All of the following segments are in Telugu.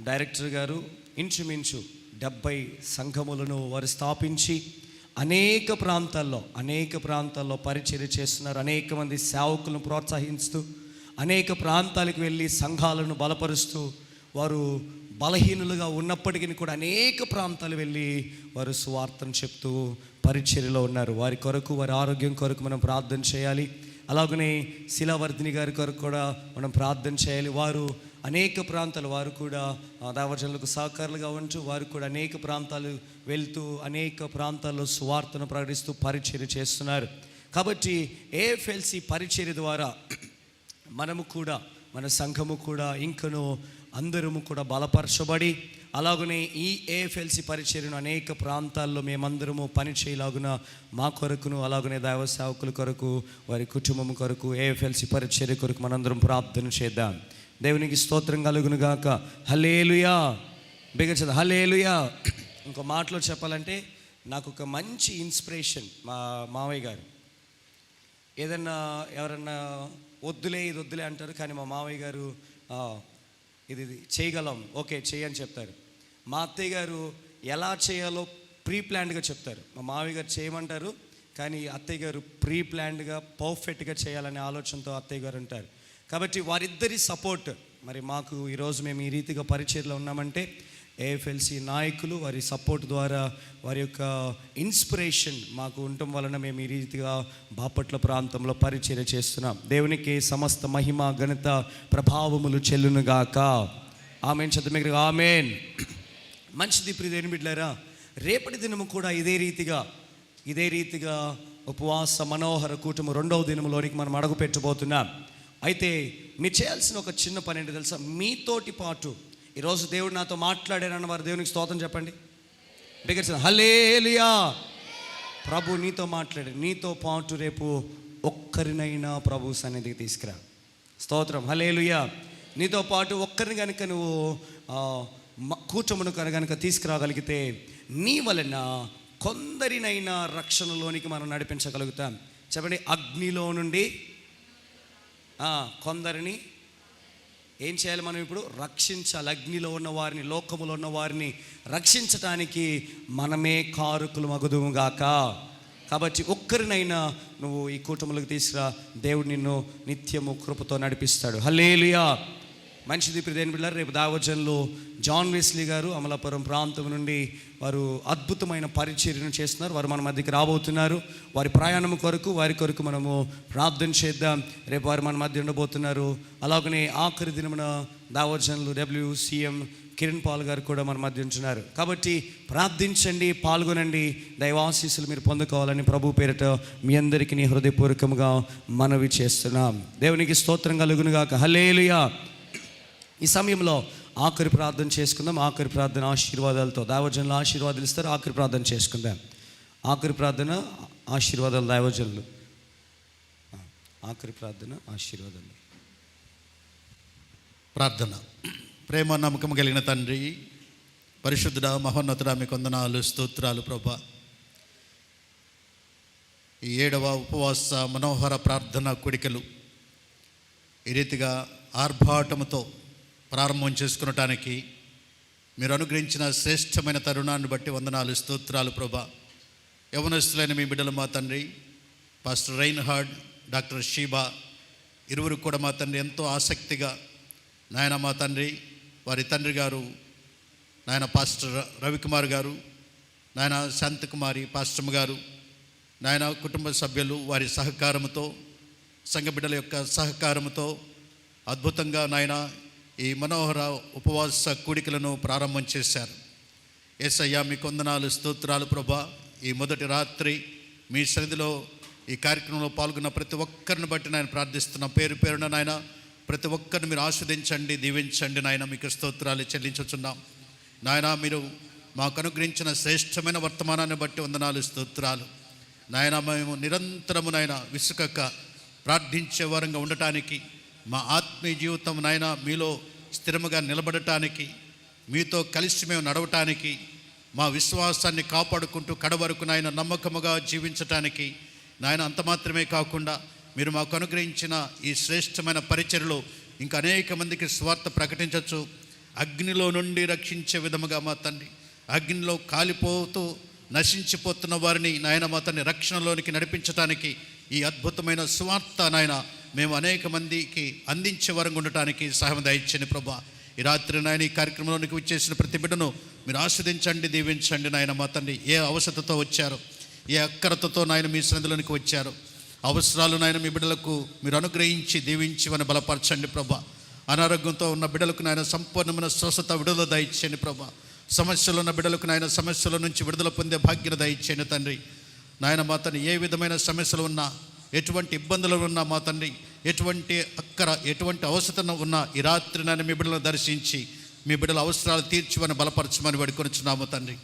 డైరెక్టర్ గారు ఇంచుమించు డెబ్బై సంఘములను వారు స్థాపించి అనేక ప్రాంతాల్లో అనేక ప్రాంతాల్లో పరిచర్య చేస్తున్నారు. అనేక మంది సేవకులను ప్రోత్సహిస్తూ అనేక ప్రాంతాలకు వెళ్ళి సంఘాలను బలపరుస్తూ వారు బలహీనులుగా ఉన్నప్పటికీ కూడా అనేక ప్రాంతాలు వెళ్ళి వారు సువార్తను చెప్తూ పరిచర్యలో ఉన్నారు. వారి కొరకు వారి ఆరోగ్యం కొరకు మనం ప్రార్థన చేయాలి. అలాగనే శిలావర్ధిని గారి కొరకు కూడా మనం ప్రార్థన చేయాలి. వారు అనేక ప్రాంతాలు వారు కూడా దావజనులకు సహకారులుగా ఉంటూ వారు కూడా అనేక ప్రాంతాలు వెళ్తూ అనేక ప్రాంతాల్లో సువార్తను ప్రకటిస్తూ పరిచర్య చేస్తున్నారు. కాబట్టి ఏఎఫ్ఎల్సి పరిచర్య ద్వారా మనము కూడా మన సంఘము కూడా ఇంకను అందరము కూడా బలపరచబడి అలాగనే ఈ ఏఎఫ్ఎల్సి పరిచర్యను అనేక ప్రాంతాల్లో మేమందరము పనిచేయలాగున మా కొరకును అలాగనే దైవ సేవకుల కొరకు వారి కుటుంబం కొరకు ఏఎఫ్ఎల్సి పరిచర్య కొరకు మనందరం ప్రార్థన చేద్దాం. దేవునికి స్తోత్రం కలుగును గాక. హలేలుయా బిగచద హలేలుయా ఇంకో మాటలో చెప్పాలంటే నాకు ఒక మంచి ఇన్స్పిరేషన్ మా మావయ్య గారు. ఏదన్నా ఎవరన్నా వద్దులే ఇది వద్దులే అంటారు కానీ మా మావయ్య గారు ఇది ఇది చేయగలం. ఓకే చేయని చెప్తారు. మా అత్తయ్య గారు ఎలా చేయాలో ప్రీ ప్లాన్డ్గా చెప్తారు. మా మావయ్య గారు చేయమంటారు కానీ అత్తయ్య గారు ప్రీ ప్లాన్డ్గా పర్ఫెక్ట్గా చేయాలనే ఆలోచనతో అత్తయ్య గారు ఉంటారు. కాబట్టి వారిద్దరి సపోర్ట్. మరి మాకు ఈరోజు మేము ఈ రీతిగా పరిచయలో ఉన్నామంటే ఏఎఫ్ఎల్సి నాయకులు వారి సపోర్ట్ ద్వారా వారి యొక్క ఇన్స్పిరేషన్ మాకు ఉండటం వలన మేము ఈ రీతిగా బాపట్ల ప్రాంతంలో పరిచర్య చేస్తున్నాం. దేవునికి సమస్త మహిమ ఘనత ప్రభావములు చెల్లునుగాక. ఆమెన్. చదువు ఆమెన్. మంచిది ప్రియదేని బిడ్డారా రేపటి దినము కూడా ఇదే రీతిగా ఇదే రీతిగా ఉపవాస మనోహర కూటము రెండవ దినములోనికి మనం అడుగు పెట్టబోతున్నాం. అయితే మీరు చేయాల్సిన ఒక చిన్న పని ఏంటి తెలుసా? మీతోటి పాటు ఈరోజు దేవుడు నాతో మాట్లాడారన్న వారు దేవునికి స్తోత్రం చెప్పండి. బిగర్చిన హలేలియా ప్రభు నీతో మాట్లాడు నీతో పాటు రేపు ఒక్కరినైనా ప్రభు సన్నిధికి తీసుకురా. స్తోత్రం. హలేలుయా నీతో పాటు ఒక్కరిని కనుక నువ్వు ఆ, కూటమును కనుక తీసుకురాగలిగితే నీ వలన కొందరినైనా రక్షణలోనికి మనం నడిపించగలుగుతాం. చెప్పండి అగ్నిలో నుండి కొందరిని ఏం చేయాలి మనం ఇప్పుడు? రక్షించాలి. అగ్నిలో ఉన్న వారిని లోకములో ఉన్న వారిని రక్షించటానికి మనమే కారుకులు మగుదుగాక కాబట్టి ఒక్కరినైనా నువ్వు ఈ కూటములకు తీసుకురా. దేవుడు నిన్ను నిత్యము కృపతో నడిపిస్తాడు. హలేలియా మంచిది ప్రిదేని బిళ్ళారు రేపు దావజన్లో జాన్ వెస్లీ గారు అమలాపురం ప్రాంతం నుండి వారు అద్భుతమైన పరిచర్యను చేస్తున్నారు. వారు మన మధ్యకి రాబోతున్నారు. వారి ప్రయాణం కొరకు వారి కొరకు మనము ప్రార్థన చేద్దాం. రేపు వారు మన మధ్య ఉండబోతున్నారు. అలాగనే ఆఖరి దినమున దావజన్లు డబ్ల్యూసీఎం కిరణ్ పాల్ గారు కూడా మన మధ్య ఉంటున్నారు. కాబట్టి ప్రార్థించండి పాల్గొనండి. దైవాశీస్సులు మీరు పొందుకోవాలని ప్రభు పేరిట మీ అందరికీ హృదయపూర్వకంగా మనవి చేస్తున్నాం. దేవునికి స్తోత్రం కలుగునుగాక. హలేలుయా ఈ సమయంలో ఆఖరి ప్రార్థన చేసుకుందాం. ఆఖరి ప్రార్థన ఆశీర్వాదాలతో దైవజనులు ఆశీర్వాదాలు ఇస్తారు. ఆఖరి ప్రార్థన చేసుకుందాం. ఆఖరి ప్రార్థన ఆశీర్వాదాలు దైవజనులు. ఆఖరి ప్రార్థన ఆశీర్వాదాలు. ప్రార్థన. ప్రేమ నమ్మకం కలిగిన తండ్రి పరిశుద్ధుడ మహోన్నతుడ మీ కొందనాలు స్తోత్రాలు ప్రభా. ఈ ఏడవ ఉపవాస మనోహర ప్రార్థన కుడికలు. ఈ రీతిగా ఆర్భాటముతో ప్రారంభం చేసుకునటానికి మీరు అనుగ్రహించిన శ్రేష్టమైన తరుణాన్ని బట్టి వందనాలు స్తోత్రాలు ప్రభా. యవనస్తులైన మీ బిడ్డలు మా తండ్రి pastor Reinhard doctor Sheeba ఇరువురు కూడా మా తండ్రి ఎంతో ఆసక్తిగా నాయన మా తండ్రి వారి తండ్రి గారు నాయన పాస్టర్ రవికుమార్ గారు నాయన శాంతకుమారి పాస్టమ్ గారు నాయన కుటుంబ సభ్యులు వారి సహకారంతో సంఘ బిడ్డల యొక్క సహకారంతో అద్భుతంగా నాయన ఈ మనోహర ఉపవాస కూడికలను ప్రారంభం చేశారు. ఏసయ్యా మీ కొందనాలు స్తోత్రాలు ప్రభా. ఈ మొదటి రాత్రి మీ సన్నిధిలో ఈ కార్యక్రమంలో పాల్గొన్న ప్రతి ఒక్కరిని బట్టి నేను ప్రార్థిస్తున్న పేరు పేరున నాయన ప్రతి ఒక్కరిని మీరు ఆస్వాదించండి దీవించండి నాయన మీకు స్తోత్రాలు చెల్లించుచున్నాం. నాయన మీరు మాకు అనుగ్రహించిన శ్రేష్టమైన వర్తమానాన్ని బట్టి వందనాలు స్తోత్రాలు. నాయన మేము నిరంతరము నాయన విసుకక ప్రార్థించే వారంగా ఉండటానికి మా ఆత్మీయ జీవితం నాయన మీలో స్థిరముగా నిలబడటానికి మీతో కలిసి మేము నడవటానికి మా విశ్వాసాన్ని కాపాడుకుంటూ కడవరకు నాయన నమ్మకముగా జీవించటానికి నాయన అంత మాత్రమే కాకుండా మీరు మాకు అనుగ్రహించిన ఈ శ్రేష్టమైన పరిచయలో ఇంకా అనేక మందికి స్వార్థ ప్రకటించవచ్చు. అగ్నిలో నుండి రక్షించే విధముగా మా తండ్రి అగ్నిలో కాలిపోతూ నశించిపోతున్న వారిని నాయన మా తండ్రి రక్షణలోనికి నడిపించటానికి ఈ అద్భుతమైన స్వార్థ నాయన మేము అనేక మందికి అందించే వరంగా ఉండటానికి సహాయం దయచండి ప్రభా. ఈ రాత్రి నాయన ఈ కార్యక్రమంలోనికి వచ్చేసిన ప్రతి బిడ్డను మీరు ఆస్వాదించండి దీవించండి నాయన మా తండ్రి. ఏ అవసరతతో వచ్చారు? ఏ అక్కరతతో నాయన మీ సన్నిధిలోనికి వచ్చారు? అవసరాలు నాయన మీ బిడ్డలకు మీరు అనుగ్రహించి దీవించి మన బలపరచండి ప్రభా. అనారోగ్యంతో ఉన్న బిడ్డలకు నాయన సంపూర్ణమైన స్వస్థత విడుదల దయచేయండి ప్రభా. సమస్యలు ఉన్న బిడ్డలకు నాయన సమస్యల నుంచి విడుదల పొందే భాగ్యత దయచేయండి తండ్రి. నాయన మా తండ్రి ఏ విధమైన సమస్యలు ఉన్నా ఎటువంటి ఇబ్బందులు ఉన్నా మా తండ్రి ఎటువంటి అక్కర ఎటువంటి అవసరం ఉన్నా ఈ రాత్రి నాయన మీ బిడ్డలను దర్శించి మీ బిడ్డల అవసరాలు తీర్చుమని బలపరచమని వేడుకొనిచున్నాము తండ్రి.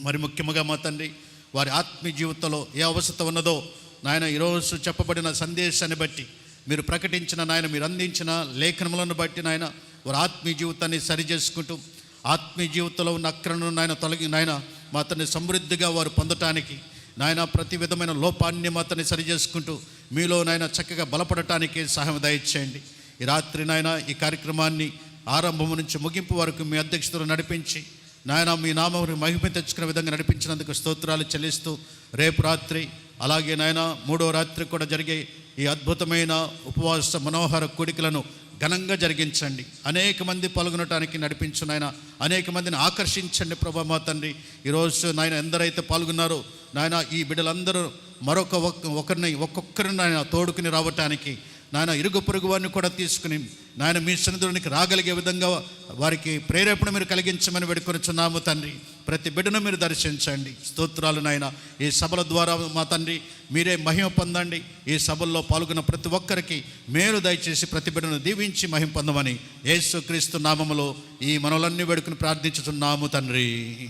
మరి ముఖ్యంగా మా తండ్రి వారి ఆత్మీయ జీవితంలో ఏ అవసరం ఉన్నదో నాయన ఈరోజు చెప్పబడిన సందేశాన్ని బట్టి మీరు ప్రకటించిన నాయన మీరు అందించిన లేఖనములను బట్టి నాయన వారి ఆత్మీయ జీవితాన్ని సరిచేసుకుంటూ ఆత్మీయ జీవితంలో ఉన్న అక్రమను నాయన తొలగి నాయన మా అతన్ని సమృద్ధిగా వారు పొందటానికి నాయన ప్రతి విధమైన లోపాన్ని మా సరిచేసుకుంటూ మీలో నాయన చక్కగా బలపడటానికి సహాయం దయచేయండి. ఈ రాత్రి నాయన ఈ కార్యక్రమాన్ని ఆరంభం నుంచి ముగింపు వరకు మీ అధ్యక్షతలు నడిపించి నాయన మీ నామం మహిమ తెచ్చుకునే విధంగా నడిపించినందుకు స్తోత్రాలు చెల్లిస్తూ రేపు రాత్రి అలాగే నాయన మూడో రాత్రి కూడా జరిగే ఈ అద్భుతమైన ఉపవాస మనోహర కోడికలను ఘనంగా జరిగించండి. అనేక మంది పాల్గొనటానికి నడిపించు నాయన. అనేక మందిని ఆకర్షించండి ప్రభా మా తండ్రి. ఈరోజు నాయన ఎందరైతే పాల్గొన్నారో నాయన ఈ బిడ్డలందరూ మరొక ఒక ఒకరిని ఒక్కొక్కరిని నాయన తోడుకుని రావటానికి నాయన ఇరుగు పొరుగు వారిని కూడా తీసుకుని నాయన మీ సన్నిధిలోనికి రాగలిగే విధంగా వారికి ప్రేరేపణ మీరు కలిగించమని వేడుకొనిచున్నాము తండ్రి. ప్రతి బిడ్డను మీరు దర్శించండి. స్తోత్రాలు నాయన. ఈ సభల ద్వారా మా తండ్రి మీరే మహిమ పొందండి. ఈ సభల్లో పాల్గొన్న ప్రతి ఒక్కరికి మేలు దయచేసి ప్రతి బిడ్డను దీవించి మహిమ పొందమని యేసుక్రీస్తు నామములో ఈ మనలన్నీ వేడుకుని ప్రార్థించుతున్నాము తండ్రి.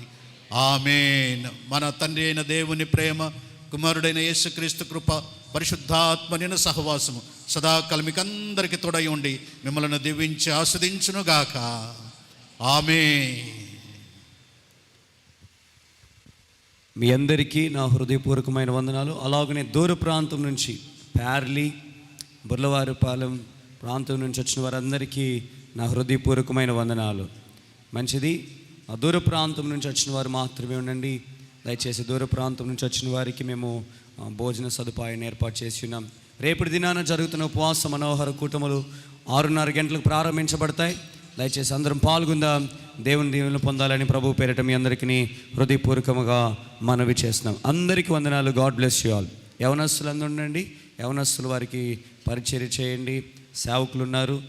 ఆమెన్. మన తండ్రి అయిన దేవుని ప్రేమ కుమారుడైన యేసుక్రీస్తు కృప పరిశుద్ధాత్మనిన సహవాసము. సదాకాలం మీకందరికి తోడై ఉండి మిమ్మల్ని దీవించి ఆస్వాదించునుగాక. ఆమె మీ అందరికీ నా హృదయపూర్వకమైన వందనాలు. అలాగనే దూర ప్రాంతం నుంచి ప్యార్లీ బుర్లవారిపాలెం ప్రాంతం నుంచి వచ్చిన వారందరికీ నా హృదయపూర్వకమైన వందనాలు. మంచిది ఆ దూర ప్రాంతం నుంచి వచ్చిన వారు మాత్రమే ఉండండి. దయచేసి దూర ప్రాంతం నుంచి వచ్చిన వారికి మేము భోజన సదుపాయాన్ని ఏర్పాటు చేసి ఉన్నాం. రేపటి దినాన జరుగుతున్న ఉపవాస మనోహర కూటములు ఆరున్నర గంటలకు ప్రారంభించబడతాయి. దయచేసి అందరం పాల్గొందాం. దేవుని దీవెనలు పొందాలని ప్రభు పేరిట మీ అందరికీ హృదయపూర్వకముగా మనవి చేస్తున్నాం. అందరికీ వందనాలు. God bless you all. యవనస్తులు అందరు ఉండండి. యవనస్తులు వారికి పరిచర్య చేయండి. సేవకులు ఉన్నారు.